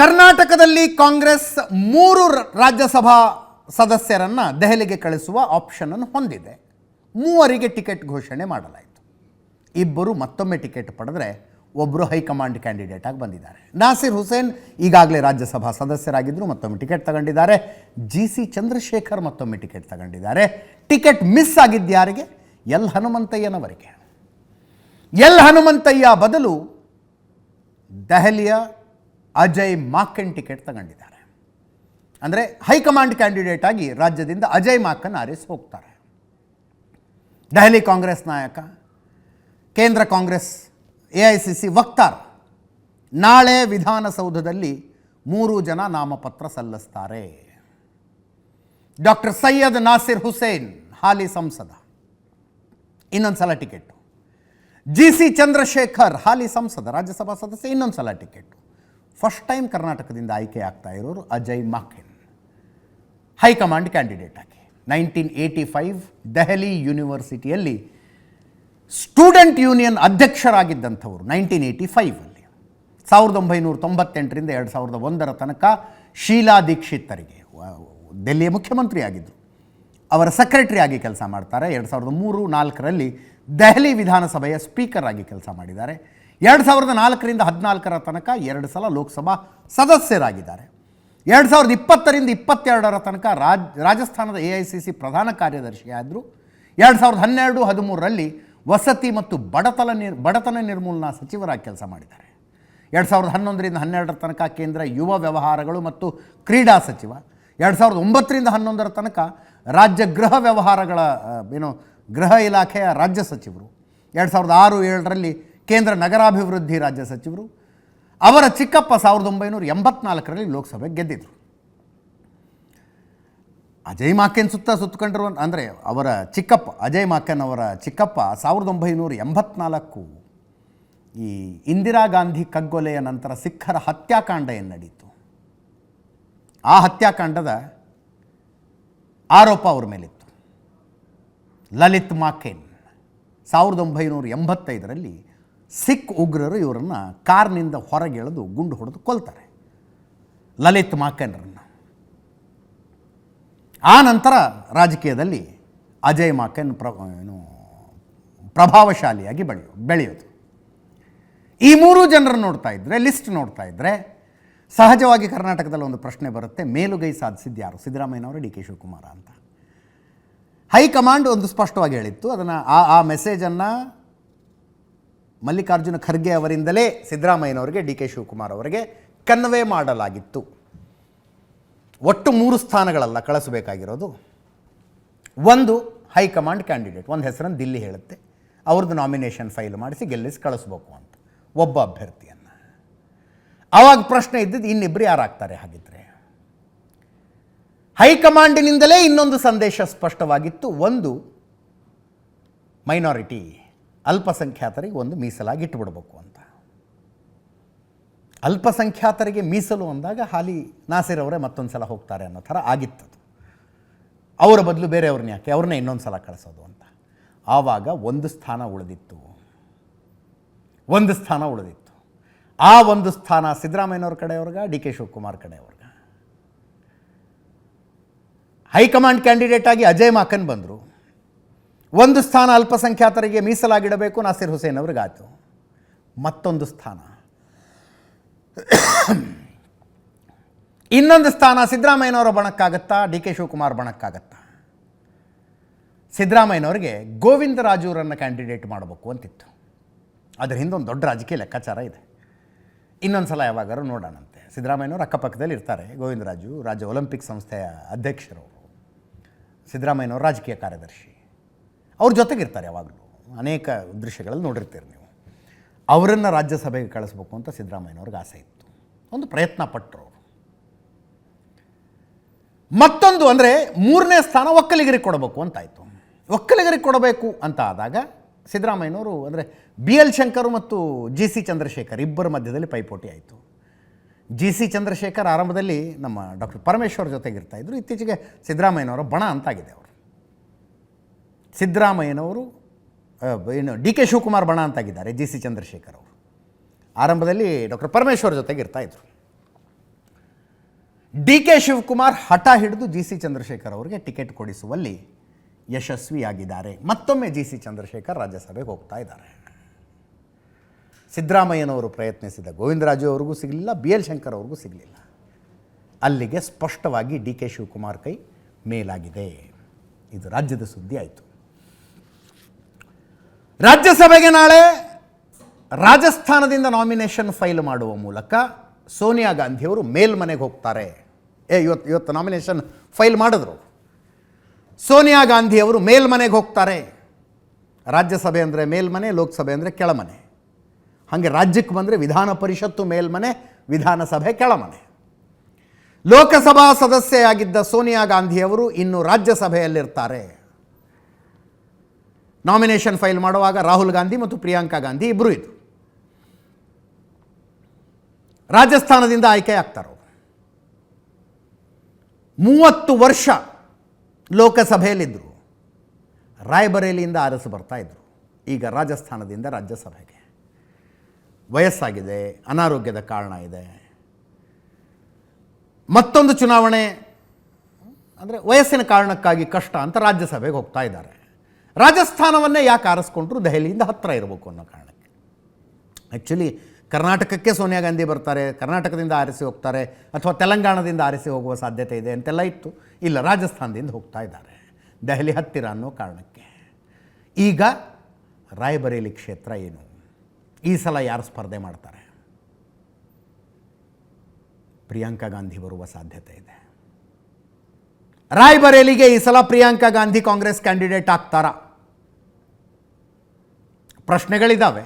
ಕರ್ನಾಟಕದಲ್ಲಿ ಕಾಂಗ್ರೆಸ್ ಮೂರು ರಾಜ್ಯಸಭಾ ಸದಸ್ಯರನ್ನು ದೆಹಲಿಗೆ ಕಳಿಸುವ ಆಪ್ಷನ್ ಅನ್ನು ಹೊಂದಿದೆ. ಮೂವರಿಗೆ ಟಿಕೆಟ್ ಘೋಷಣೆ ಮಾಡಲಾಯಿತು. ಇಬ್ಬರು ಮತ್ತೊಮ್ಮೆ ಟಿಕೆಟ್ ಪಡೆದರೆ ಒಬ್ಬರು ಹೈಕಮಾಂಡ್ ಕ್ಯಾಂಡಿಡೇಟ್ ಆಗಿ ಬಂದಿದ್ದಾರೆ. ನಾಸಿರ್ ಹುಸೇನ್ ಈಗಾಗಲೇ ರಾಜ್ಯಸಭಾ ಸದಸ್ಯರಾಗಿದ್ದರು ಮತ್ತೊಮ್ಮೆ ಟಿಕೆಟ್ ತಗೊಂಡಿದ್ದಾರೆ. ಜಿ ಸಿ ಚಂದ್ರಶೇಖರ್ ಮತ್ತೊಮ್ಮೆ ಟಿಕೆಟ್ ತಗೊಂಡಿದ್ದಾರೆ. ಟಿಕೆಟ್ ಮಿಸ್ ಆಗಿದ್ದು ಯಾರಿಗೆ? ಎಲ್ ಹನುಮಂತಯ್ಯನವರಿಗೆ. ಎಲ್ ಹನುಮಂತಯ್ಯ ಬದಲು ದೆಹಲಿಯ ಅಜಯ್ ಮಾಕನ್ ಟಿಕೆಟ್ ತಗೊಂಡಿದ್ದಾರೆ. ಅಂದರೆ ಹೈಕಮಾಂಡ್ ಕ್ಯಾಂಡಿಡೇಟ್ ಆಗಿ ರಾಜ್ಯದಿಂದ ಅಜಯ್ ಮಾಕನ್ ಆರಿಸ್ ಹೋಗ್ತಾರೆ. ದೆಹಲಿ ಕಾಂಗ್ರೆಸ್ ನಾಯಕ, ಕೇಂದ್ರ Congress, A I C C ವಕ್ತಾರ. ನಾಳೆ ವಿಧಾನಸೌಧದಲ್ಲಿ ಮೂರು ಜನ ನಾಮಪತ್ರ ಸಲ್ಲಿಸ್ತಾರೆ. ಡಾಕ್ಟರ್ ಸೈಯದ್ ನಾಸಿರ್ ಹುಸೇನ್, ಹಾಲಿ ಸಂಸದ. ಇನ್ನೊಂದು ಸಲ ಟಿಕೆಟು. ಜಿ ಸಿ ಚಂದ್ರಶೇಖರ್, ಹಾಲಿ ಸಂಸದ, ರಾಜ್ಯಸಭಾ ಸದಸ್ಯ ಇನ್ನೊಂದು ಸಲ ಟಿಕೆಟ್. ಫಸ್ಟ್ ಟೈಮ್ ಕರ್ನಾಟಕದಿಂದ ಆಯ್ಕೆ ಆಗ್ತಾ ಇರೋರು Ajay Maken high command candidate ಆಗಿ ನೈನ್ಟೀನ್ ಏಯ್ಟಿ ಫೈವ್ ದೆಹಲಿ ಯೂನಿವರ್ಸಿಟಿಯಲ್ಲಿ ಸ್ಟೂಡೆಂಟ್ ಯೂನಿಯನ್ ಅಧ್ಯಕ್ಷರಾಗಿದ್ದಂಥವರು ನೈನ್ಟೀನ್ ಏಯ್ಟಿ ಫೈವಲ್ಲಿ ಸಾವಿರದ ಒಂಬೈನೂರ ತೊಂಬತ್ತೆಂಟರಿಂದ ಎರಡು ಸಾವಿರದ ಒಂದರ ತನಕ ಶೀಲಾ ದೀಕ್ಷಿತರಿಗೆ ದೆಹಲಿಯ ಮುಖ್ಯಮಂತ್ರಿ ಆಗಿದ್ದರು ಅವರ ಸೆಕ್ರೆಟರಿ ಆಗಿ ಕೆಲಸ ಮಾಡ್ತಾರೆ. ಎರಡು ಸಾವಿರದ ಮೂರು ನಾಲ್ಕರಲ್ಲಿ ದೆಹಲಿ ವಿಧಾನಸಭೆಯ ಸ್ಪೀಕರ್ ಆಗಿ ಕೆಲಸ ಮಾಡಿದ್ದಾರೆ. ಎರಡು ಸಾವಿರದ ನಾಲ್ಕರಿಂದ ಹದಿನಾಲ್ಕರ ತನಕ ಎರಡು ಸಲ ಲೋಕಸಭಾ ಸದಸ್ಯರಾಗಿದ್ದಾರೆ. ಎರಡು ಸಾವಿರದ ಇಪ್ಪತ್ತರಿಂದ ಇಪ್ಪತ್ತೆರಡರ ತನಕ ರಾಜ್, ರಾಜಸ್ಥಾನದ ಎ ಐ ಸಿ ಸಿ ಪ್ರಧಾನ ಕಾರ್ಯದರ್ಶಿಯಾದರು. ಎರಡು ಸಾವಿರದ ಹನ್ನೆರಡು, ಹದಿಮೂರರಲ್ಲಿ ವಸತಿ ಮತ್ತು ಬಡತನ ನಿರ್, ಬಡತನ ನಿರ್ಮೂಲನಾ ಸಚಿವರಾಗಿ ಕೆಲಸ ಮಾಡಿದ್ದಾರೆ. ಎರಡು ಸಾವಿರದ ಹನ್ನೊಂದರಿಂದ ಹನ್ನೆರಡರ ತನಕ ಕೇಂದ್ರ ಯುವ ವ್ಯವಹಾರಗಳು ಮತ್ತು ಕ್ರೀಡಾ ಸಚಿವ. ಎರಡು ಸಾವಿರದ ಒಂಬತ್ತರಿಂದ ಹನ್ನೊಂದರ ತನಕ ರಾಜ್ಯ ಗೃಹ ವ್ಯವಹಾರಗಳ ಏನು, ಗೃಹ ಇಲಾಖೆಯ ರಾಜ್ಯ ಸಚಿವರು. ಎರಡು ಸಾವಿರದ ಆರು, ಏಳರಲ್ಲಿ ಕೇಂದ್ರ ನಗರಾಭಿವೃದ್ಧಿ ರಾಜ್ಯ ಸಚಿವರು ಅವರ ಚಿಕ್ಕಪ್ಪ ಸಾವಿರದ ಒಂಬೈನೂರ ಎಂಬತ್ನಾಲ್ಕರಲ್ಲಿ ಲೋಕಸಭೆ ಗೆದ್ದಿದ್ರು. ಅಜಯ್ ಮಾಕೆನ್ ಸುತ್ತ ಸುತ್ತಕೊಂಡಿರುವ ಅಂದರೆ ಅವರ ಚಿಕ್ಕಪ್ಪ, ಅಜಯ್ ಮಾಕೆನ್ ಅವರ ಚಿಕ್ಕಪ್ಪ ಸಾವಿರದ ಒಂಬೈನೂರ ಎಂಬತ್ನಾಲ್ಕು ಈ ಇಂದಿರಾ ಗಾಂಧಿ ಕಗ್ಗೊಲೆಯ ನಂತರ ಸಿಖ್ಖರ ಹತ್ಯಾಕಾಂಡ ಏನು ನಡೀತು ಆ ಹತ್ಯಾಕಾಂಡದ ಆರೋಪ ಅವ್ರ ಮೇಲಿತ್ತು. ಲಲಿತ್ ಮಾಕೆನ್ ಸಾವಿರದ ಒಂಬೈನೂರ ಎಂಬತ್ತೈದರಲ್ಲಿ ಸಿಖ್ ಉಗ್ರರು ಇವರನ್ನು ಕಾರ್ನಿಂದ ಹೊರಗೆಳೆದು ಗುಂಡು ಹೊಡೆದು ಕೊಲ್ತಾರೆ. ಲಲಿತ್ ಮಾಕೆನ್ರನ್ನು. ಆ ನಂತರ ರಾಜಕೀಯದಲ್ಲಿ ಅಜಯ್ ಮಾಕೆನ್ ಪ್ರ, ಏನು, ಪ್ರಭಾವಶಾಲಿಯಾಗಿ ಬೆಳೆಯೋ, ಬೆಳೆಯೋದು. ಈ ಮೂರು ಜನರನ್ನು ನೋಡ್ತಾ ಇದ್ದರೆ ಲಿಸ್ಟ್ ನೋಡ್ತಾ ಇದ್ದರೆ ಸಹಜವಾಗಿ ಕರ್ನಾಟಕದಲ್ಲಿ ಒಂದು ಪ್ರಶ್ನೆ ಬರುತ್ತೆ, ಮೇಲುಗೈ ಸಾಧಿಸಿದ್ದು ಯಾರು? ಸಿದ್ದರಾಮಯ್ಯನವರು ಡಿ ಕೆ ಶಿವಕುಮಾರ ಅಂತ. ಹೈಕಮಾಂಡ್ ಒಂದು ಸ್ಪಷ್ಟವಾಗಿ ಹೇಳಿತ್ತು, ಅದನ್ನು ಆ ಆ ಮೆಸೇಜನ್ನು ಮಲ್ಲಿಕಾರ್ಜುನ ಖರ್ಗೆ ಅವರಿಂದಲೇ ಸಿದ್ದರಾಮಯ್ಯನವರಿಗೆ ಡಿ ಕೆ ಶಿವಕುಮಾರ್ ಅವರಿಗೆ ಕನ್ವೆ ಮಾಡಲಾಗಿತ್ತು. ಒಟ್ಟು ಮೂರು ಸ್ಥಾನಗಳಲ್ಲ, ಕಳಿಸಬೇಕಾಗಿರೋದು. ಒಂದು ಹೈಕಮಾಂಡ್ ಕ್ಯಾಂಡಿಡೇಟ್, ಒಂದು ಹೆಸರನ್ನು ದಿಲ್ಲಿ ಹೇಳುತ್ತೆ. ಅವ್ರದ್ದು ನಾಮಿನೇಷನ್ ಫೈಲ್ ಮಾಡಿಸಿ ಗೆಲ್ಲಿಸಿ ಕಳಿಸ್ಬೇಕು ಅಂತ, ಒಬ್ಬ ಅಭ್ಯರ್ಥಿಯನ್ನು. ಆವಾಗ ಪ್ರಶ್ನೆ ಇದ್ದಿದ್ದು ಇನ್ನಿಬ್ಬರು ಯಾರಾಗ್ತಾರೆ ಹಾಗಿದ್ರೆ? ಹೈಕಮಾಂಡಿನಿಂದಲೇ ಇನ್ನೊಂದು ಸಂದೇಶ ಸ್ಪಷ್ಟವಾಗಿತ್ತು. ಒಂದು, ಮೈನಾರಿಟಿ. ಅಲ್ಪಸಂಖ್ಯಾತರಿಗೆ ಒಂದು ಮೀಸಲಾಗಿ ಇಟ್ಟುಬಿಡ್ಬೇಕು ಅಂತ. ಅಲ್ಪಸಂಖ್ಯಾತರಿಗೆ ಮೀಸಲು ಅಂದಾಗ ಹಾಲಿ ನಾಸಿರ್ ಅವರೇ ಮತ್ತೊಂದು ಸಲ ಹೋಗ್ತಾರೆ ಅನ್ನೋ ಥರ ಆಗಿತ್ತದು. ಅವರ ಬದಲು ಬೇರೆಯವ್ರನ್ನ ಯಾಕೆ? ಅವ್ರನ್ನ ಇನ್ನೊಂದು ಸಲ ಕಳಿಸೋದು ಅಂತ. ಆವಾಗ ಒಂದು ಸ್ಥಾನ ಉಳಿದಿತ್ತು. ಒಂದು ಸ್ಥಾನ ಉಳಿದಿತ್ತು. ಆ ಒಂದು ಸ್ಥಾನ ಸಿದ್ದರಾಮಯ್ಯನವ್ರ ಕಡೆಯವ್ರಿಗ, ಡಿ ಕೆ ಶಿವಕುಮಾರ್ ಕಡೆಯವ್ರಿಗ. ಹೈಕಮಾಂಡ್ ಕ್ಯಾಂಡಿಡೇಟ್ ಆಗಿ ಅಜಯ್ ಮಾಕನ್ ಬಂದರು. ಒಂದು ಸ್ಥಾನ ಅಲ್ಪಸಂಖ್ಯಾತರಿಗೆ ಮೀಸಲಾಗಿಡಬೇಕು ನಾಸಿರ್ ಹುಸೇನ್ ಅವ್ರಿಗಾಯಿತು. ಮತ್ತೊಂದು ಸ್ಥಾನ. ಇನ್ನೊಂದು ಸ್ಥಾನ ಸಿದ್ದರಾಮಯ್ಯನವರ ಬಣಕ್ಕಾಗತ್ತಾ? ಡಿ ಕೆ ಶಿವಕುಮಾರ್ ಬಣಕ್ಕಾಗತ್ತಾ? ಸಿದ್ದರಾಮಯ್ಯನವರಿಗೆ ಗೋವಿಂದರಾಜುರನ್ನು ಕ್ಯಾಂಡಿಡೇಟ್ ಮಾಡಬೇಕು ಅಂತಿತ್ತು. ಅದರ ಹಿಂದೆ ಒಂದು ದೊಡ್ಡ ರಾಜಕೀಯ ಲೆಕ್ಕಾಚಾರ ಇದೆ. ಇನ್ನೊಂದು ಸಲ ಯಾವಾಗಾರು ನೋಡೋಣಂತೆ. ಸಿದ್ದರಾಮಯ್ಯನವರು ಅಕ್ಕಪಕ್ಕದಲ್ಲಿ ಇರ್ತಾರೆ. ಗೋವಿಂದರಾಜು ರಾಜ್ಯ ಒಲಿಂಪಿಕ್ ಸಂಸ್ಥೆಯ ಅಧ್ಯಕ್ಷರವರು ಸಿದ್ದರಾಮಯ್ಯನವರು ರಾಜಕೀಯ ಕಾರ್ಯದರ್ಶಿ. ಅವ್ರ ಜೊತೆಗಿರ್ತಾರೆ ಯಾವಾಗಲೂ. ಅನೇಕ ದೃಶ್ಯಗಳಲ್ಲಿ ನೋಡಿರ್ತೀರಿ ನೀವು. ಅವರನ್ನು ರಾಜ್ಯಸಭೆಗೆ ಕಳಿಸ್ಬೇಕು ಅಂತ ಸಿದ್ದರಾಮಯ್ಯನವ್ರಿಗೆ ಆಸೆ ಇತ್ತು. ಒಂದು ಪ್ರಯತ್ನ ಪಟ್ಟರು ಮತ್ತೊಂದು ಅಂದರೆ ಮೂರನೇ ಸ್ಥಾನ ಒಕ್ಕಲಿಗರಿಗೆ ಕೊಡಬೇಕು ಅಂತಾಯಿತು. ಒಕ್ಕಲಿಗರಿಗೆ ಕೊಡಬೇಕು ಅಂತ ಆದಾಗ ಸಿದ್ದರಾಮಯ್ಯನವರು ಅಂದರೆ ಬಿ ಎಲ್ ಶಂಕರ್ ಮತ್ತು ಜಿ ಸಿ ಚಂದ್ರಶೇಖರ್ ಇಬ್ಬರ ಮಧ್ಯದಲ್ಲಿ ಪೈಪೋಟಿ ಆಯಿತು. ಜಿ ಸಿ ಚಂದ್ರಶೇಖರ್ ಆರಂಭದಲ್ಲಿ ನಮ್ಮ ಡಾಕ್ಟರ್ ಪರಮೇಶ್ವರ್ ಜೊತೆಗಿರ್ತಾಯಿದ್ರು ಇತ್ತೀಚೆಗೆ ಸಿದ್ದರಾಮಯ್ಯನವರ ಬಣ ಅಂತಾಗಿದೆ ಅವರು. ಸಿದ್ದರಾಮಯ್ಯನವರು ಏನು, ಡಿ ಕೆ ಶಿವಕುಮಾರ್ ಬಣ ಅಂತಾಗಿದ್ದಾರೆ, ಜಿ ಸಿ ಚಂದ್ರಶೇಖರ್ ಅವರು. ಆರಂಭದಲ್ಲಿ ಡಾಕ್ಟರ್ ಪರಮೇಶ್ವರ್ ಜೊತೆಗೆ ಇರ್ತಾ ಇದ್ರು. ಡಿ ಕೆ ಶಿವಕುಮಾರ್ ಹಠ ಹಿಡಿದು ಜಿ ಸಿ ಚಂದ್ರಶೇಖರ್ ಅವರಿಗೆ ಟಿಕೆಟ್ ಕೊಡಿಸುವಲ್ಲಿ ಯಶಸ್ವಿಯಾಗಿದ್ದಾರೆ. ಮತ್ತೊಮ್ಮೆ ಜಿ ಸಿ ಚಂದ್ರಶೇಖರ್ ರಾಜ್ಯಸಭೆಗೆ ಹೋಗ್ತಾ ಇದ್ದಾರೆ. ಸಿದ್ದರಾಮಯ್ಯನವರು ಪ್ರಯತ್ನಿಸಿದ ಗೋವಿಂದರಾಜು ಅವ್ರಿಗೂ ಸಿಗಲಿಲ್ಲ, ಬಿ ಎಲ್ ಶಂಕರ್ ಅವ್ರಿಗೂ ಸಿಗಲಿಲ್ಲ. ಅಲ್ಲಿಗೆ ಸ್ಪಷ್ಟವಾಗಿ ಡಿ ಕೆ ಶಿವಕುಮಾರ್ ಕೈ ಮೇಲಾಗಿದೆ. ಇದು ರಾಜ್ಯದ ಸುದ್ದಿ ಆಯಿತು. ರಾಜ್ಯಸಭೆಗೆ ನಾಳೆ ರಾಜಸ್ಥಾನದಿಂದ ನಾಮಿನೇಷನ್ ಫೈಲ್ ಮಾಡುವ ಮೂಲಕ ಸೋನಿಯಾ ಗಾಂಧಿಯವರು ಮೇಲ್ಮನೆಗೆ ಹೋಗ್ತಾರೆ. ಏ ಇವತ್ತು ಇವತ್ತು ನಾಮಿನೇಷನ್ ಫೈಲ್ ಮಾಡಿದ್ರು. ಸೋನಿಯಾ ಗಾಂಧಿಯವರು ಮೇಲ್ಮನೆಗೆ ಹೋಗ್ತಾರೆ. ರಾಜ್ಯಸಭೆ ಅಂದರೆ ಮೇಲ್ಮನೆ, ಲೋಕಸಭೆ ಅಂದರೆ ಕೆಳಮನೆ. ಹಾಗೆ ರಾಜ್ಯಕ್ಕೆ ಬಂದರೆ ವಿಧಾನ ಪರಿಷತ್ತು ಮೇಲ್ಮನೆ, ವಿಧಾನಸಭೆ ಕೆಳಮನೆ. ಲೋಕಸಭಾ ಸದಸ್ಯೆಯಾಗಿದ್ದ ಸೋನಿಯಾ ಗಾಂಧಿಯವರು ಇನ್ನು ರಾಜ್ಯಸಭೆಯಲ್ಲಿರ್ತಾರೆ. ನಾಮಿನೇಷನ್ ಫೈಲ್ ಮಾಡುವಾಗ ರಾಹುಲ್ ಗಾಂಧಿ ಮತ್ತು ಪ್ರಿಯಾಂಕಾ ಗಾಂಧಿ ಇಬ್ಬರು ಇದ್ದರು ರಾಜಸ್ಥಾನದಿಂದ ಆಯ್ಕೆ ಆಗ್ತಾರೆ. ಮೂವತ್ತು ವರ್ಷ ಲೋಕಸಭೆಯಲ್ಲಿದ್ದರು ರಾಯ್ಬರೇಲಿಯಿಂದ ಅರಸು ಬರ್ತಾ ಇದ್ದರು ಈಗ ರಾಜಸ್ಥಾನದಿಂದ ರಾಜ್ಯಸಭೆಗೆ. ವಯಸ್ಸಾಗಿದೆ, ಅನಾರೋಗ್ಯದ ಕಾರಣ ಇದೆ. ಮತ್ತೊಂದು ಚುನಾವಣೆ, ಅಂದರೆ ವಯಸ್ಸಿನ ಕಾರಣಕ್ಕಾಗಿ ಕಷ್ಟ ಅಂತ ರಾಜ್ಯಸಭೆಗೆ ಹೋಗ್ತಾ ಇದ್ದಾರೆ. ರಾಜಸ್ಥಾನವನ್ನೇ ಯಾಕೆ ಆರಿಸ್ಕೊಂಡ್ರು? ದೆಹಲಿಯಿಂದ ಹತ್ತಿರ ಇರಬೇಕು ಅನ್ನೋ ಕಾರಣಕ್ಕೆ. ಆ್ಯಕ್ಚುಲಿ ಕರ್ನಾಟಕಕ್ಕೆ ಸೋನಿಯಾ ಗಾಂಧಿ ಬರ್ತಾರೆ, ಕರ್ನಾಟಕದಿಂದ ಆರಿಸಿ ಹೋಗ್ತಾರೆ, ಅಥವಾ ತೆಲಂಗಾಣದಿಂದ ಆರಿಸಿ ಹೋಗುವ ಸಾಧ್ಯತೆ ಇದೆ ಅಂತೆಲ್ಲ ಇತ್ತು. ಇಲ್ಲ, ರಾಜಸ್ಥಾನದಿಂದ ಹೋಗ್ತಾ ಇದ್ದಾರೆ. ದೆಹಲಿ ಹತ್ತಿರ ಅನ್ನೋ ಕಾರಣಕ್ಕೆ. ಈಗ ರಾಯಬರೇಲಿ ಕ್ಷೇತ್ರ ಏನು? ಈ ಸಲ ಯಾರು ಸ್ಪರ್ಧೆ ಮಾಡ್ತಾರೆ? ಪ್ರಿಯಾಂಕಾ ಗಾಂಧಿ ಬರುವ ಸಾಧ್ಯತೆ ಇದೆ. ರಾಯ್ಬರೇಲಿಗೆ ಈ ಸಲ ಪ್ರಿಯಾಂಕಾ ಗಾಂಧಿ ಕಾಂಗ್ರೆಸ್ ಕ್ಯಾಂಡಿಡೇಟ್ ಆಗ್ತಾರಾ? ಪ್ರಶ್ನೆಗಳಿದ್ದಾವೆ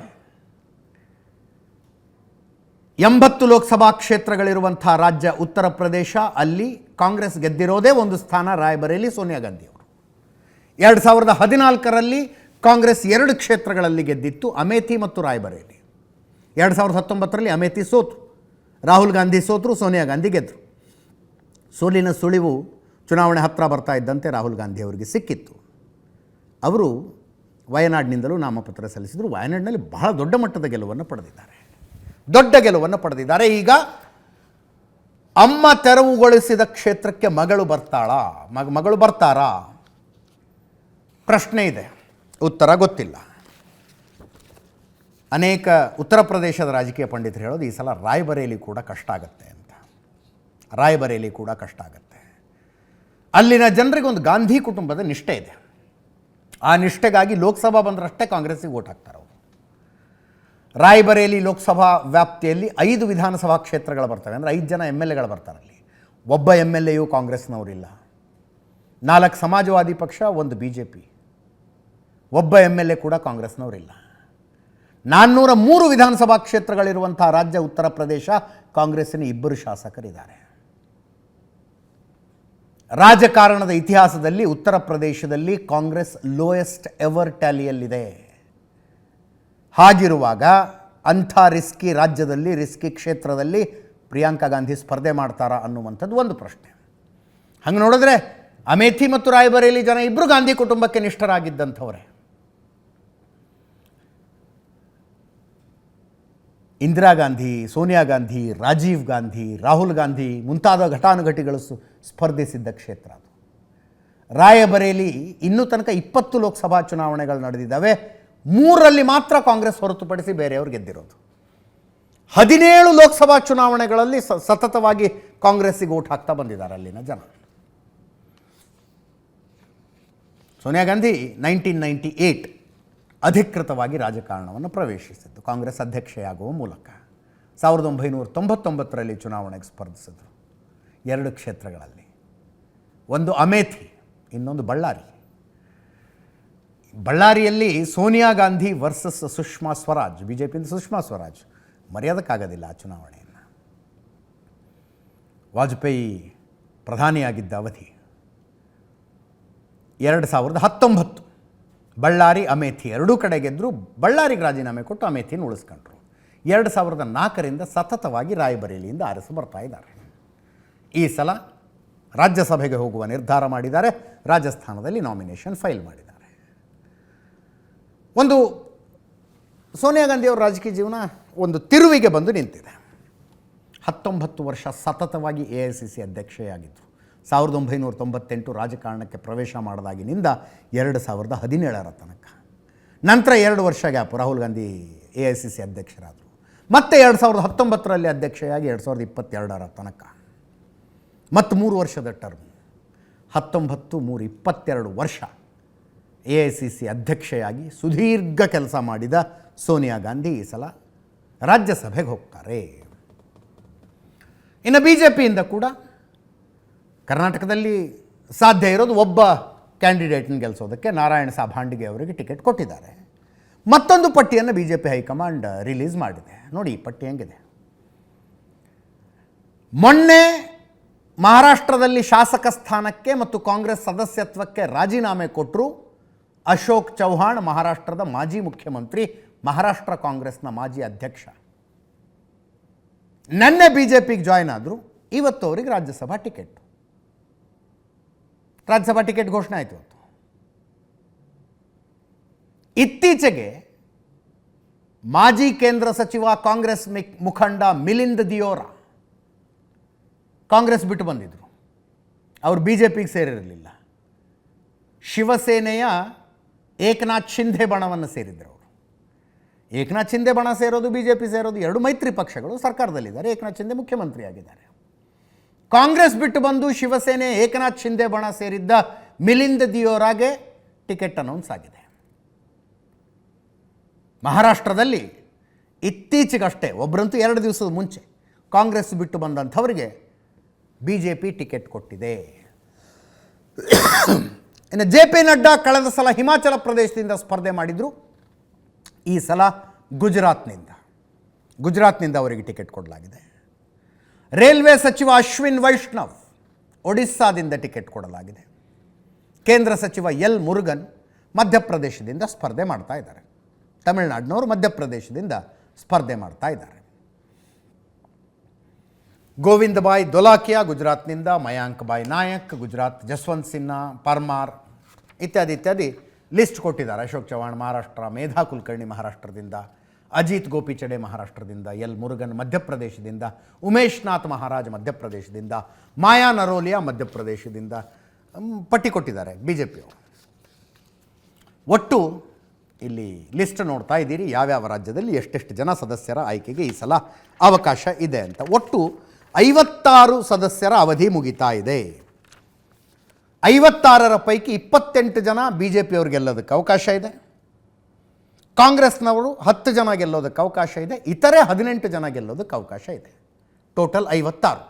ಎಂಬತ್ತು ಲೋಕಸಭಾ ಕ್ಷೇತ್ರಗಳಿರುವಂಥ ರಾಜ್ಯ ಉತ್ತರ ಪ್ರದೇಶ, ಅಲ್ಲಿ ಕಾಂಗ್ರೆಸ್ ಗೆದ್ದಿರೋದೇ ಒಂದು ಸ್ಥಾನ ರಾಯ್ಬರೇಲಿ ಸೋನಿಯಾ ಗಾಂಧಿ ಅವರು. ಎರಡು ಸಾವಿರದ ಹದಿನಾಲ್ಕರಲ್ಲಿ ಕಾಂಗ್ರೆಸ್ ಎರಡು ಕ್ಷೇತ್ರಗಳಲ್ಲಿ ಗೆದ್ದಿತ್ತು, ಅಮೇಥಿ ಮತ್ತು ರಾಯ್ಬರೇಲಿ. ಎರಡು ಸಾವಿರದ ಹತ್ತೊಂಬತ್ತರಲ್ಲಿ ಅಮೇಥಿ ಸೋತು ರಾಹುಲ್ ಗಾಂಧಿ ಸೋತರು, ಸೋನಿಯಾ ಗಾಂಧಿ ಗೆದ್ದರು ಸೋಲಿನ ಸುಳಿವು ಚುನಾವಣೆ ಹತ್ತಿರ ಬರ್ತಾ ಇದ್ದಂತೆ ರಾಹುಲ್ ಗಾಂಧಿ ಅವರಿಗೆ ಸಿಕ್ಕಿತ್ತು. ಅವರು ವಯನಾಡಿನಿಂದಲೂ ನಾಮಪತ್ರ ಸಲ್ಲಿಸಿದರು. ವಯನಾಡಿನಲ್ಲಿ ಬಹಳ ದೊಡ್ಡ ಮಟ್ಟದ ಗೆಲುವನ್ನು ಪಡೆದಿದ್ದಾರೆ. ದೊಡ್ಡ ಗೆಲುವನ್ನು ಪಡೆದಿದ್ದಾರೆ. ಈಗ ಅಮ್ಮ ತೆರವುಗೊಳಿಸಿದ ಕ್ಷೇತ್ರಕ್ಕೆ ಮಗಳು ಬರ್ತಾಳಾ? ಮಗ, ಮಗಳು ಬರ್ತಾರಾ? ಪ್ರಶ್ನೆ ಇದೆ. ಉತ್ತರ ಗೊತ್ತಿಲ್ಲ. ಅನೇಕ ಉತ್ತರ ಪ್ರದೇಶದ ರಾಜಕೀಯ ಪಂಡಿತರು ಹೇಳೋದು ಈ ಸಲ ರಾಯ್ಬರೇಲಿ ಕೂಡ ಕಷ್ಟ ಆಗುತ್ತೆ ಅಂತ. ರಾಯ್ಬರೇಲಿ ಕೂಡ ಕಷ್ಟ ಆಗುತ್ತೆ. ಅಲ್ಲಿನ ಜನರಿಗೆ ಒಂದು ಗಾಂಧಿ ಕುಟುಂಬದ ನಿಷ್ಠೆ ಇದೆ. ಆ ನಿಷ್ಠೆಗಾಗಿ ಲೋಕಸಭಾ ಬಂದರಷ್ಟೇ ಕಾಂಗ್ರೆಸ್ಸಿಗೆ ಓಟ್ ಹಾಕ್ತಾರೆ ಅವರು. ರಾಯ್ಬರೇಲಿ ಲೋಕಸಭಾ ವ್ಯಾಪ್ತಿಯಲ್ಲಿ ಐದು ವಿಧಾನಸಭಾ ಕ್ಷೇತ್ರಗಳು ಬರ್ತವೆ. ಅಂದರೆ ಐದು ಜನ ಎಂ ಎಲ್ ಎಗಳು ಬರ್ತಾರೆ ಅಲ್ಲಿ. ಒಬ್ಬ ಎಂ ಎಲ್ ಎಯು ಕಾಂಗ್ರೆಸ್ನವರಿಲ್ಲ. ನಾಲ್ಕು ಸಮಾಜವಾದಿ ಪಕ್ಷ, ಒಂದು ಬಿ ಜೆ ಪಿ ಒಬ್ಬ ಎಂ ಎಲ್ ಎ ಕೂಡ ಕಾಂಗ್ರೆಸ್ನವರಿಲ್ಲ. ನಾನ್ನೂರ ಮೂರು ವಿಧಾನಸಭಾ ಕ್ಷೇತ್ರಗಳಿರುವಂಥ ರಾಜ್ಯ ಉತ್ತರ ಪ್ರದೇಶ ಕಾಂಗ್ರೆಸ್ಸಿನ ಇಬ್ಬರು ಶಾಸಕರಿದ್ದಾರೆ. ರಾಜಕಾರಣದ ಇತಿಹಾಸದಲ್ಲಿ ಉತ್ತರ ಪ್ರದೇಶದಲ್ಲಿ ಕಾಂಗ್ರೆಸ್ ಲೋಯೆಸ್ಟ್ ಎವರ್ ಟ್ಯಾಲಿಯಲ್ಲಿದೆ. ಹಾಗಿರುವಾಗ ಅಂಥ ರಿಸ್ಕಿ ರಾಜ್ಯದಲ್ಲಿ, ರಿಸ್ಕಿ ಕ್ಷೇತ್ರದಲ್ಲಿ ಪ್ರಿಯಾಂಕಾ ಗಾಂಧಿ ಸ್ಪರ್ಧೆ ಮಾಡ್ತಾರಾ ಅನ್ನುವಂಥದ್ದು ಒಂದು ಪ್ರಶ್ನೆ. ಹಂಗೆ ನೋಡಿದ್ರೆ ಅಮೇಥಿ ಮತ್ತು ರಾಯಬರೇಲಿ ಜನ ಇಬ್ಬರು ಗಾಂಧಿ ಕುಟುಂಬಕ್ಕೆ ನಿಷ್ಠರಾಗಿದ್ದಂಥವರೇ. ಇಂದಿರಾ ಗಾಂಧಿ, ಸೋನಿಯಾ ಗಾಂಧಿ, ರಾಜೀವ್ ಗಾಂಧಿ, ರಾಹುಲ್ ಗಾಂಧಿ ಮುಂತಾದ ಘಟಾನುಘಟಿಗಳು ಸ್ಪರ್ಧಿಸಿದ್ದ ಕ್ಷೇತ್ರ ಅದು. ರಾಯಬರೇಲಿ ಇನ್ನೂ ತನಕ ಇಪ್ಪತ್ತು ಲೋಕಸಭಾ ಚುನಾವಣೆಗಳು ನಡೆದಿದ್ದಾವೆ. ಮೂರರಲ್ಲಿ ಮಾತ್ರ ಕಾಂಗ್ರೆಸ್ ಹೊರತುಪಡಿಸಿ ಬೇರೆಯವರು ಗೆದ್ದಿರೋದು. ಹದಿನೇಳು ಲೋಕಸಭಾ ಚುನಾವಣೆಗಳಲ್ಲಿ ಸತತವಾಗಿ ಕಾಂಗ್ರೆಸ್ಸಿಗೆ ಓಟ್ ಹಾಕ್ತಾ ಬಂದಿದ್ದಾರೆ ಅಲ್ಲಿನ ಜನ. Sonia Gandhi nineteen ninety eight ಅಧಿಕೃತವಾಗಿ ರಾಜಕಾರಣವನ್ನು ಪ್ರವೇಶಿಸಿದ್ದು ಕಾಂಗ್ರೆಸ್ ಅಧ್ಯಕ್ಷೆಯಾಗುವ ಮೂಲಕ ಸಾವಿರದ ಒಂಬೈನೂರ ತೊಂಬತ್ತೊಂಬತ್ತರಲ್ಲಿ ಚುನಾವಣೆಗೆ ಸ್ಪರ್ಧಿಸಿದರು. ಎರಡು ಕ್ಷೇತ್ರಗಳಲ್ಲಿ. ಒಂದು ಅಮೇಥಿ, ಇನ್ನೊಂದು ಬಳ್ಳಾರಿ. ಬಳ್ಳಾರಿಯಲ್ಲಿ Sonia Gandhi versus Sushma Swaraj B J ಪಿಯಿಂದ Sushma Swaraj. ಮರ್ಯಾದಕ್ಕಾಗೋದಿಲ್ಲ ಆ ಚುನಾವಣೆಯನ್ನು. ವಾಜಪೇಯಿ ಪ್ರಧಾನಿಯಾಗಿದ್ದ ಅವಧಿ. ಎರಡು ಸಾವಿರದ ಹತ್ತೊಂಬತ್ತು. ಬಳ್ಳಾರಿ ಅಮೇಥಿ ಎರಡೂ ಕಡೆ ಗೆದ್ದರು ಬಳ್ಳಾರಿಗೆ ರಾಜೀನಾಮೆ ಕೊಟ್ಟು ಅಮೇಥಿಯನ್ನು ಉಳಿಸ್ಕೊಂಡ್ರು. ಎರಡು ಸಾವಿರದ ನಾಲ್ಕರಿಂದ ಸತತವಾಗಿ ರಾಯಬರೇಲಿಯಿಂದ ಆರಿಸಿ ಬರ್ತಾ ಇದ್ದಾರೆ. ಈ ಸಲ ರಾಜ್ಯಸಭೆಗೆ ಹೋಗುವ ನಿರ್ಧಾರ ಮಾಡಿದ್ದಾರೆ. ರಾಜಸ್ಥಾನದಲ್ಲಿ ನಾಮಿನೇಷನ್ ಫೈಲ್ ಮಾಡಿದ್ದಾರೆ. ಒಂದು ಸೋನಿಯಾ ಗಾಂಧಿಯವರ ರಾಜಕೀಯ ಜೀವನ ಒಂದು ತಿರುವಿಗೆ ಬಂದು ನಿಂತಿದೆ. ಹತ್ತೊಂಬತ್ತು ವರ್ಷ ಸತತವಾಗಿ ಎ ಐ ಸಿ ಸಿ ಅಧ್ಯಕ್ಷೆಯಾಗಿದ್ದರು ಸಾವಿರದ ಒಂಬೈನೂರ ತೊಂಬತ್ತೆಂಟು ರಾಜಕಾರಣಕ್ಕೆ ಪ್ರವೇಶ ಮಾಡಿದಾಗಿನಿಂದ ಎರಡು ಸಾವಿರದ ಹದಿನೇಳರ ತನಕ. ನಂತರ ಎರಡು ವರ್ಷ gap, Rahul Gandhi A I C C ಅಧ್ಯಕ್ಷರಾದರು. ಮತ್ತೆ ಎರಡು ಸಾವಿರದ ಹತ್ತೊಂಬತ್ತರಲ್ಲಿ ಅಧ್ಯಕ್ಷೆಯಾಗಿ ಎರಡು ಸಾವಿರದ ಇಪ್ಪತ್ತೆರಡರ ತನಕ. ಮತ್ತು ಮೂರು ವರ್ಷದ ಟರ್ಮ್. ಹತ್ತೊಂಬತ್ತು ಮೂರು ಇಪ್ಪತ್ತೆರಡು ವರ್ಷ ಎ ಐ ಸಿ ಸಿ ಅಧ್ಯಕ್ಷೆಯಾಗಿ ಸುದೀರ್ಘ ಕೆಲಸ ಮಾಡಿದ ಸೋನಿಯಾ ಗಾಂಧಿ ಈ ಸಲ ರಾಜ್ಯಸಭೆಗೆ ಹೋಗ್ತಾರೆ. ಇನ್ನು ಬಿ ಜೆ ಪಿಯಿಂದ ಕೂಡ ಕರ್ನಾಟಕದಲ್ಲಿ ಸಾಧ್ಯ ಇರೋದು ಒಬ್ಬ ಕ್ಯಾಂಡಿಡೇಟ್ನ ಗೆಲ್ಲಿಸೋದಕ್ಕೆ ನಾರಾಯಣ ಸಾಭಾಂಡಿಗೆ ಅವರಿಗೆ ಟಿಕೆಟ್ ಕೊಟ್ಟಿದ್ದಾರೆ. ಮತ್ತೊಂದು ಪಟ್ಟಿಯನ್ನು B J P high command release ಮಾಡಿದೆ. ನೋಡಿ, ಈ ಪಟ್ಟಿ ಹೆಂಗಿದೆ. ಮೊನ್ನೆ ಮಹಾರಾಷ್ಟ್ರದಲ್ಲಿ ಶಾಸಕ ಸ್ಥಾನಕ್ಕೆ ಮತ್ತು ಕಾಂಗ್ರೆಸ್ ಸದಸ್ಯತ್ವಕ್ಕೆ ರಾಜೀನಾಮೆ ಕೊಟ್ಟರು ಅಶೋಕ್ ಚೌಹಾಣ್ ಮಹಾರಾಷ್ಟ್ರದ ಮಾಜಿ ಮುಖ್ಯಮಂತ್ರಿ, ಮಹಾರಾಷ್ಟ್ರ ಕಾಂಗ್ರೆಸ್ನ ಮಾಜಿ ಅಧ್ಯಕ್ಷ. ನೆನ್ನೆ ಬಿ ಜೆ ಪಿಗೆ ಜಾಯ್ನ್ ಆದರು, ಇವತ್ತು ಅವರಿಗೆ ರಾಜ್ಯಸಭಾ ಟಿಕೆಟ್. ರಾಜ್ಯಸಭಾ ಟಿಕೆಟ್ ಘೋಷಣೆ ಆಯಿತು ಅಂತ. ಇತ್ತೀಚೆಗೆ ಮಾಜಿ ಕೇಂದ್ರ ಸಚಿವ ಕಾಂಗ್ರೆಸ್ ಮುಖಂಡ ಮಿಲಿಂದ್ ದಿಯೋರ ಕಾಂಗ್ರೆಸ್ ಬಿಟ್ಟು ಬಂದಿದ್ದರು ಅವರು ಬಿ ಜೆ ಪಿಗೆ ಸೇರಿರಲಿಲ್ಲ. ಶಿವಸೇನೆಯ ಏಕನಾಥ್ ಶಿಂಧೆ ಬಣವನ್ನು ಸೇರಿದ್ರು ಅವರು. ಏಕನಾಥ್ ಶಿಂಧೆ ಬಣ ಸೇರೋದು ಬಿ ಜೆ ಪಿ ಸೇರೋದು, ಎರಡು ಮೈತ್ರಿ ಪಕ್ಷಗಳು ಸರ್ಕಾರದಲ್ಲಿದ್ದಾರೆ. ಏಕನಾಥ್ ಶಿಂಧೆ ಮುಖ್ಯಮಂತ್ರಿ ಆಗಿದ್ದಾರೆ ಕಾಂಗ್ರೆಸ್ ಬಿಟ್ಟು ಬಂದು ಶಿವಸೇನೆ, ಏಕನಾಥ್ ಶಿಂದೆ ಬಣ ಸೇರಿದ್ದ ಮಿಲಿಂದ ದಿಯೋರಾಗೆ ಟಿಕೆಟ್ ಅನೌನ್ಸ್ ಆಗಿದೆ. ಮಹಾರಾಷ್ಟ್ರದಲ್ಲಿ ಇತ್ತೀಚೆಗಷ್ಟೇ ಒಬ್ಬರಂತೂ ಎರಡು ದಿವಸದ ಮುಂಚೆ ಕಾಂಗ್ರೆಸ್ ಬಿಟ್ಟು ಬಂದಂಥವರಿಗೆ ಬಿ ಜೆ ಪಿ ಟಿಕೆಟ್ ಕೊಟ್ಟಿದೆ. ಇನ್ನು ಜೆ ಪಿ ನಡ್ಡಾ ಕಳೆದ ಸಲ ಹಿಮಾಚಲ ಪ್ರದೇಶದಿಂದ ಸ್ಪರ್ಧೆ ಮಾಡಿದರು. ಈ ಸಲ ಗುಜರಾತ್ನಿಂದ ಗುಜರಾತ್ನಿಂದ ಅವರಿಗೆ ಟಿಕೆಟ್ ಕೊಡಲಾಗಿದೆ. ರೈಲ್ವೆ ಸಚಿವ ಅಶ್ವಿನ್ ವೈಷ್ಣವ್ ಒಡಿಸ್ಸಾದಿಂದ ಟಿಕೆಟ್ ಕೊಡಲಾಗಿದೆ. ಕೇಂದ್ರ ಸಚಿವ ಎಲ್ ಮುರುಗನ್ ಮಧ್ಯಪ್ರದೇಶದಿಂದ ಸ್ಪರ್ಧೆ ಮಾಡ್ತಾ ಇದ್ದಾರೆ. ತಮಿಳುನಾಡಿನವರು ಮಧ್ಯಪ್ರದೇಶದಿಂದ ಸ್ಪರ್ಧೆ ಮಾಡ್ತಾ ಇದ್ದಾರೆ. ಗೋವಿಂದ ಬಾಯ್ ದೊಲಾಕಿಯಾ ಗುಜರಾತ್ನಿಂದ ಮಯಾಂಕ್ ಬಾಯ್ ನಾಯಕ್, ಗುಜರಾತ್ ಜಸ್ವಂತ್ ಸಿನ್ಹಾ, ಪರ್ಮಾರ್ ಇತ್ಯಾದಿ ಇತ್ಯಾದಿ ಲಿಸ್ಟ್ ಕೊಟ್ಟಿದ್ದಾರೆ. ಅಶೋಕ್ ಚವಾಣ್ ಮಹಾರಾಷ್ಟ್ರ, ಮೇಧಾ ಕುಲಕರ್ಣಿ ಮಹಾರಾಷ್ಟ್ರದಿಂದ ಅಜಿತ್ ಗೋಪಿಚಡೆ ಮಹಾರಾಷ್ಟ್ರದಿಂದ, ಎಲ್ ಮುರುಗನ್ ಮಧ್ಯಪ್ರದೇಶದಿಂದ ಉಮೇಶ್ ನಾಥ್ ಮಹಾರಾಜ್ ಮಧ್ಯಪ್ರದೇಶದಿಂದ, ಮಾಯಾ ನರೋಲಿಯಾ ಮಧ್ಯಪ್ರದೇಶದಿಂದ ಪಟ್ಟಿ ಕೊಟ್ಟಿದ್ದಾರೆ ಬಿ ಜೆ ಪಿಯವರು ಒಟ್ಟು ಇಲ್ಲಿ ಲಿಸ್ಟ್ ನೋಡ್ತಾ ಇದ್ದೀರಿ, ಯಾವ್ಯಾವ ರಾಜ್ಯದಲ್ಲಿ ಎಷ್ಟೆಷ್ಟು ಜನ ಸದಸ್ಯರ ಆಯ್ಕೆಗೆ ಈ ಸಲ ಅವಕಾಶ ಇದೆ ಅಂತ. ಒಟ್ಟು ಐವತ್ತಾರು ಸದಸ್ಯರ ಅವಧಿ ಮುಗಿತಾ ಇದೆ. ಐವತ್ತಾರರ ಪೈಕಿ ಇಪ್ಪತ್ತೆಂಟು ಜನ ಬಿ ಜೆ ಪಿಯವ್ರು ಅವಕಾಶ ಇದೆ. ಕಾಂಗ್ರೆಸ್ನವರು ಹತ್ತು ಜನ ಗೆಲ್ಲೋದಕ್ಕೆ ಅವಕಾಶ ಇದೆ, ಇತರೆ ಹದಿನೆಂಟು ಜನ ಗೆಲ್ಲೋದಕ್ಕೆ ಅವಕಾಶ ಇದೆ. ಟೋಟಲ್ ಐವತ್ತಾರು.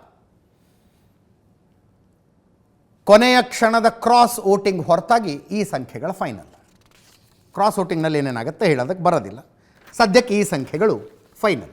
ಕೊನೆಯ ಕ್ಷಣದ ಕ್ರಾಸ್ ವೋಟಿಂಗ್ ಹೊರತಾಗಿ ಈ ಸಂಖ್ಯೆಗಳ ಫೈನಲ್ ಕ್ರಾಸ್ ವೋಟಿಂಗ್ನಲ್ಲಿ ಏನೇನಾಗುತ್ತೆ ಹೇಳೋದಕ್ಕೆ ಬರೋದಿಲ್ಲ. ಸದ್ಯಕ್ಕೆ ಈ ಸಂಖ್ಯೆಗಳು ಫೈನಲ್